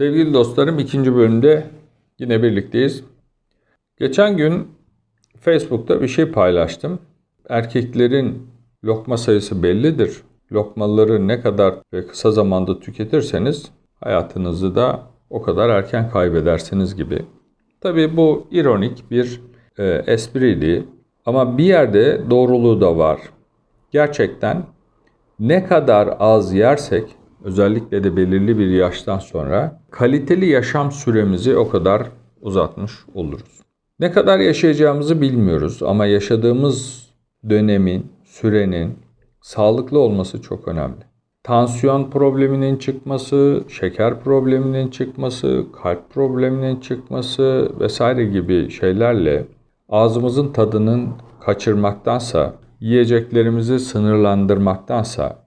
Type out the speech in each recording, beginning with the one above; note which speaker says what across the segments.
Speaker 1: Sevgili dostlarım ikinci bölümde yine birlikteyiz. Geçen gün Facebook'ta bir şey paylaştım. Erkeklerin lokma sayısı bellidir. Lokmaları ne kadar ve kısa zamanda tüketirseniz hayatınızı da o kadar erken kaybedersiniz gibi. Tabii bu ironik bir e, espriydi ama bir yerde doğruluğu da var. Gerçekten ne kadar az yersek özellikle de belirli bir yaştan sonra kaliteli yaşam süremizi o kadar uzatmış oluruz. Ne kadar yaşayacağımızı bilmiyoruz ama yaşadığımız dönemin, sürenin sağlıklı olması çok önemli. Tansiyon probleminin çıkması, şeker probleminin çıkması, kalp probleminin çıkması vesaire gibi şeylerle ağzımızın tadının kaçırmaktansa, yiyeceklerimizi sınırlandırmaktansa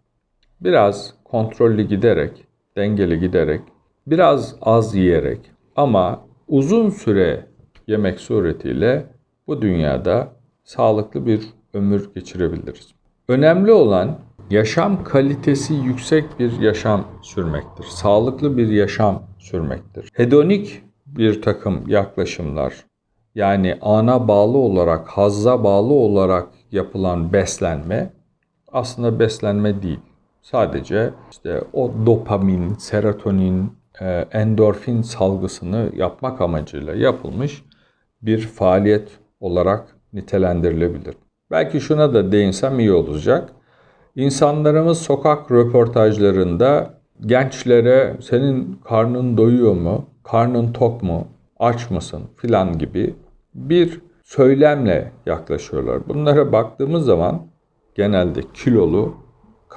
Speaker 1: biraz kontrollü giderek, dengeli giderek, biraz az yiyerek ama uzun süre yemek suretiyle bu dünyada sağlıklı bir ömür geçirebiliriz. Önemli olan yaşam kalitesi yüksek bir yaşam sürmektir. Sağlıklı bir yaşam sürmektir. Hedonik bir takım yaklaşımlar yani ana bağlı olarak, hazza bağlı olarak yapılan beslenme aslında beslenme değil. Sadece işte o dopamin, serotonin, e, endorfin salgısını yapmak amacıyla yapılmış bir faaliyet olarak nitelendirilebilir. Belki şuna da değinsem iyi olacak. İnsanlarımız sokak röportajlarında gençlere senin karnın doyuyor mu, karnın tok mu, aç mısın filan gibi bir söylemle yaklaşıyorlar. Bunlara baktığımız zaman genelde kilolu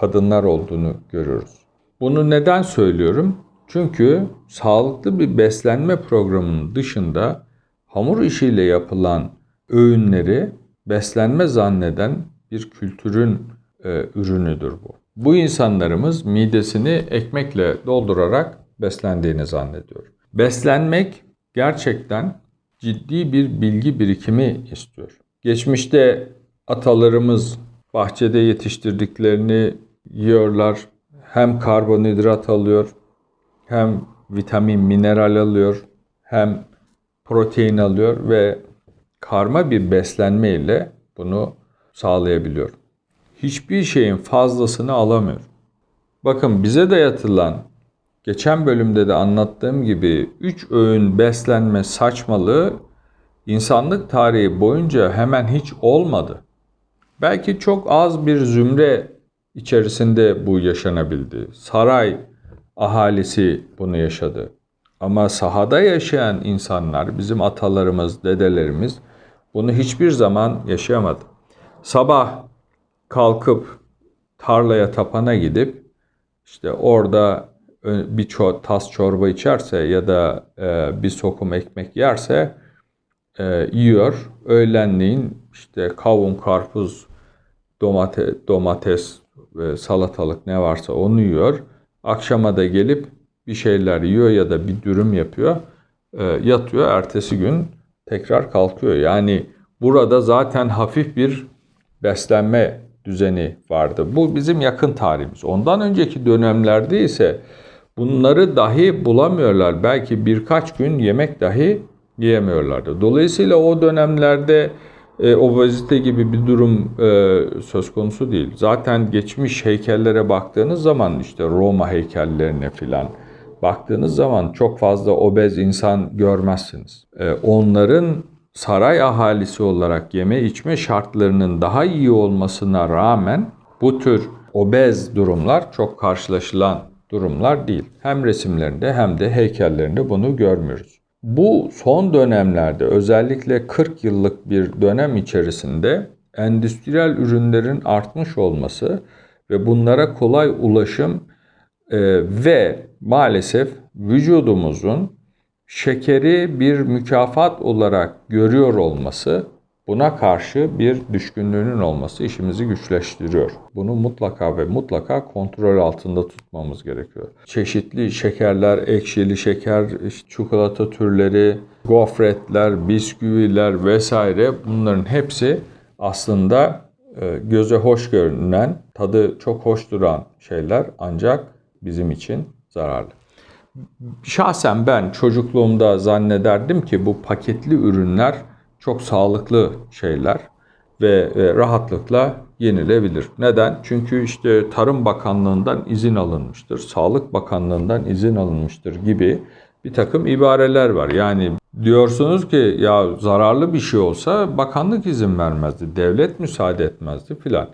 Speaker 1: kadınlar olduğunu görürüz. Bunu neden söylüyorum? Çünkü sağlıklı bir beslenme programının dışında hamur işiyle yapılan öğünleri beslenme zanneden bir kültürün e, ürünüdür bu. Bu insanlarımız midesini ekmekle doldurarak beslendiğini zannediyor. Beslenmek gerçekten ciddi bir bilgi birikimi istiyor. Geçmişte atalarımız bahçede yetiştirdiklerini yiyorlar. Hem karbonhidrat alıyor, hem vitamin, mineral alıyor, hem protein alıyor ve karma bir beslenme ile bunu sağlayabiliyor. Hiçbir şeyin fazlasını alamıyor. Bakın bize dayatılan geçen bölümde de anlattığım gibi 3 öğün beslenme saçmalığı insanlık tarihi boyunca hemen hiç olmadı. Belki çok az bir zümre içerisinde bu yaşanabildi. Saray ahalisi bunu yaşadı. Ama sahada yaşayan insanlar, bizim atalarımız, dedelerimiz bunu hiçbir zaman yaşayamadı. Sabah kalkıp tarlaya tapana gidip işte orada bir tas çorba içerse ya da e, bir sokum ekmek yerse e, yiyor. Öğlenleyin işte kavun, karpuz, domate, domates, ve salatalık ne varsa onu yiyor. Akşama da gelip bir şeyler yiyor ya da bir dürüm yapıyor. E, yatıyor. Ertesi gün tekrar kalkıyor. Yani burada zaten hafif bir beslenme düzeni vardı. Bu bizim yakın tarihimiz. Ondan önceki dönemlerde ise bunları dahi bulamıyorlar. Belki birkaç gün yemek dahi yiyemiyorlardı. Dolayısıyla o dönemlerde e, obezite gibi bir durum e, söz konusu değil. Zaten geçmiş heykellere baktığınız zaman işte Roma heykellerine filan baktığınız zaman çok fazla obez insan görmezsiniz. E, onların saray ahalisi olarak yeme içme şartlarının daha iyi olmasına rağmen bu tür obez durumlar çok karşılaşılan durumlar değil. Hem resimlerinde hem de heykellerinde bunu görmüyoruz. Bu son dönemlerde özellikle 40 yıllık bir dönem içerisinde endüstriyel ürünlerin artmış olması ve bunlara kolay ulaşım e, ve maalesef vücudumuzun şekeri bir mükafat olarak görüyor olması Buna karşı bir düşkünlüğünün olması işimizi güçleştiriyor. Bunu mutlaka ve mutlaka kontrol altında tutmamız gerekiyor. Çeşitli şekerler, ekşili şeker, çikolata türleri, gofretler, bisküviler vesaire bunların hepsi aslında e, göze hoş görünen, tadı çok hoş duran şeyler ancak bizim için zararlı. Şahsen ben çocukluğumda zannederdim ki bu paketli ürünler çok sağlıklı şeyler ve e, rahatlıkla yenilebilir. Neden? Çünkü işte Tarım Bakanlığı'ndan izin alınmıştır, Sağlık Bakanlığı'ndan izin alınmıştır gibi bir takım ibareler var. Yani diyorsunuz ki ya zararlı bir şey olsa bakanlık izin vermezdi, devlet müsaade etmezdi filan.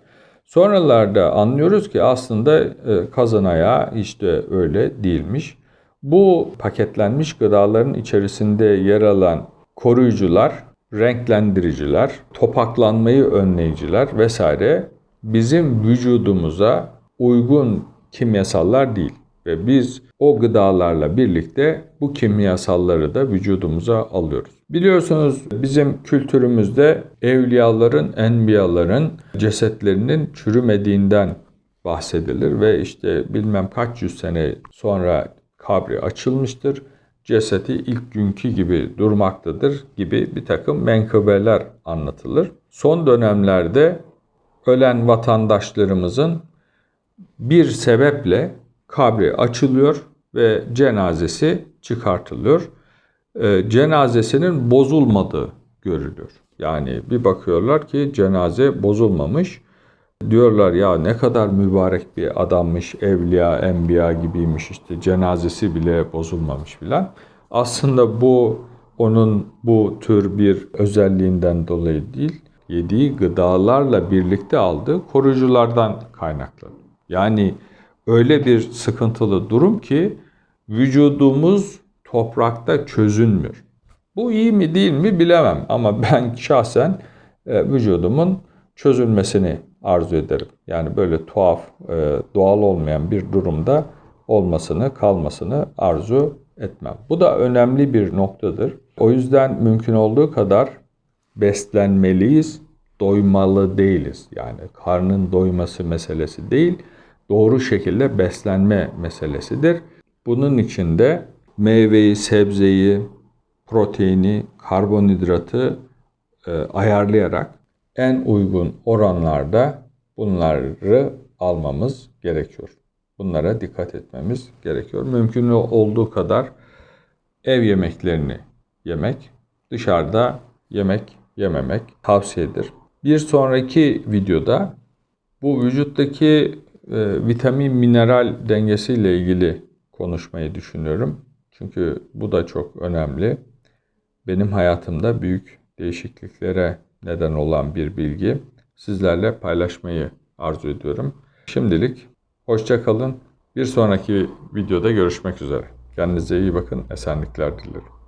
Speaker 1: Sonralarda anlıyoruz ki aslında e, kazan ayağı işte öyle değilmiş. Bu paketlenmiş gıdaların içerisinde yer alan koruyucular, renklendiriciler, topaklanmayı önleyiciler vesaire bizim vücudumuza uygun kimyasallar değil. Ve biz o gıdalarla birlikte bu kimyasalları da vücudumuza alıyoruz. Biliyorsunuz bizim kültürümüzde evliyaların, enbiyaların cesetlerinin çürümediğinden bahsedilir ve işte bilmem kaç yüz sene sonra kabri açılmıştır. Cesedi ilk günkü gibi durmaktadır gibi bir takım menkıbeler anlatılır. Son dönemlerde ölen vatandaşlarımızın bir sebeple kabri açılıyor ve cenazesi çıkartılıyor. E, cenazesinin bozulmadığı görülüyor. Yani bir bakıyorlar ki cenaze bozulmamış. Diyorlar ya ne kadar mübarek bir adammış, evliya, enbiya gibiymiş işte cenazesi bile bozulmamış filan. Aslında bu onun bu tür bir özelliğinden dolayı değil, yediği gıdalarla birlikte aldığı koruyuculardan kaynaklı. Yani öyle bir sıkıntılı durum ki vücudumuz toprakta çözünmüyor. Bu iyi mi değil mi bilemem ama ben şahsen e, vücudumun çözülmesini arzu ederim. Yani böyle tuhaf, e, doğal olmayan bir durumda olmasını, kalmasını arzu etmem. Bu da önemli bir noktadır. O yüzden mümkün olduğu kadar beslenmeliyiz, doymalı değiliz. Yani karnın doyması meselesi değil, doğru şekilde beslenme meselesidir. Bunun için de meyveyi, sebzeyi, proteini, karbonhidratı e, ayarlayarak en uygun oranlarda bunları almamız gerekiyor. Bunlara dikkat etmemiz gerekiyor. Mümkün olduğu kadar ev yemeklerini yemek, dışarıda yemek yememek tavsiyedir. Bir sonraki videoda bu vücuttaki e, vitamin mineral dengesiyle ilgili konuşmayı düşünüyorum. Çünkü bu da çok önemli. Benim hayatımda büyük değişikliklere neden olan bir bilgi sizlerle paylaşmayı arzu ediyorum. Şimdilik hoşça kalın. Bir sonraki videoda görüşmek üzere. Kendinize iyi bakın. Esenlikler dilerim.